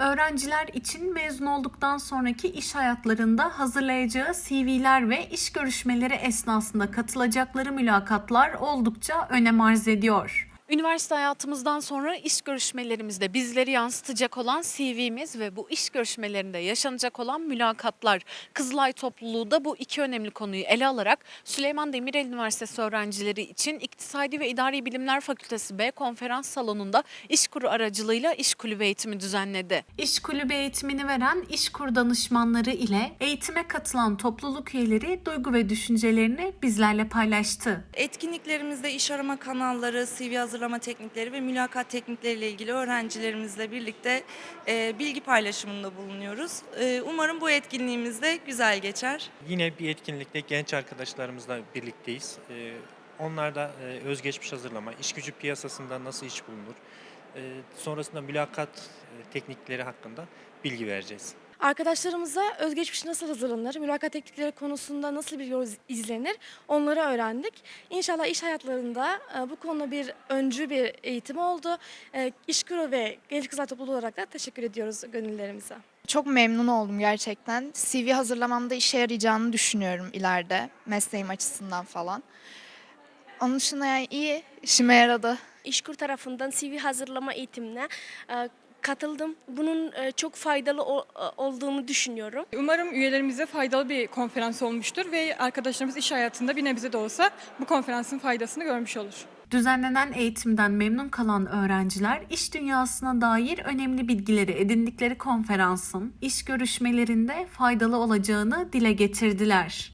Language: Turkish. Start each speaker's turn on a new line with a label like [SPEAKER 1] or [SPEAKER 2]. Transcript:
[SPEAKER 1] Öğrenciler için mezun olduktan sonraki iş hayatlarında hazırlayacağı CV'ler ve iş görüşmeleri esnasında katılacakları mülakatlar oldukça önem arz ediyor. Üniversite hayatımızdan sonra iş görüşmelerimizde bizleri yansıtacak olan CV'miz ve bu iş görüşmelerinde yaşanacak olan mülakatlar. Kızılay topluluğu da bu iki önemli konuyu ele alarak Süleyman Demirel Üniversitesi öğrencileri için İktisadi ve İdari Bilimler Fakültesi B konferans salonunda İşkur aracılığıyla iş kulübü eğitimi düzenledi. İş kulübü eğitimini veren İşkur danışmanları ile eğitime katılan topluluk üyeleri duygu ve düşüncelerini bizlerle paylaştı.
[SPEAKER 2] Etkinliklerimizde iş arama kanalları, CV hazırlama teknikleri ve mülakat teknikleriyle ilgili öğrencilerimizle birlikte e, bilgi paylaşımında bulunuyoruz. E, umarım bu etkinliğimiz de güzel geçer.
[SPEAKER 3] Yine bir etkinlikte genç arkadaşlarımızla birlikteyiz. Ee, Onlar da e, özgeçmiş hazırlama, iş gücü piyasasında nasıl iş bulunur, e, sonrasında mülakat e, teknikleri hakkında bilgi vereceğiz.
[SPEAKER 4] Arkadaşlarımıza özgeçmiş nasıl hazırlanır, mülakat teknikleri konusunda nasıl bir yol izlenir onları öğrendik. İnşallah iş hayatlarında e, bu konuda bir öncü bir eğitim oldu. E, İşkuru ve Genç Kızlar Topluluğu olarak da teşekkür ediyoruz gönüllerimize.
[SPEAKER 5] Çok memnun oldum gerçekten. CV hazırlamamda işe yarayacağını düşünüyorum ileride mesleğim açısından falan. Onun dışında yani iyi, işime yaradı.
[SPEAKER 6] İşkur tarafından CV hazırlama eğitimine e, katıldım. Bunun e, çok faydalı e, olduğunu düşünüyorum.
[SPEAKER 7] Umarım üyelerimize faydalı bir konferans olmuştur ve arkadaşlarımız iş hayatında bir nebze de olsa bu konferansın faydasını görmüş olur.
[SPEAKER 1] Düzenlenen eğitimden memnun kalan öğrenciler iş dünyasına dair önemli bilgileri edindikleri konferansın iş görüşmelerinde faydalı olacağını dile getirdiler.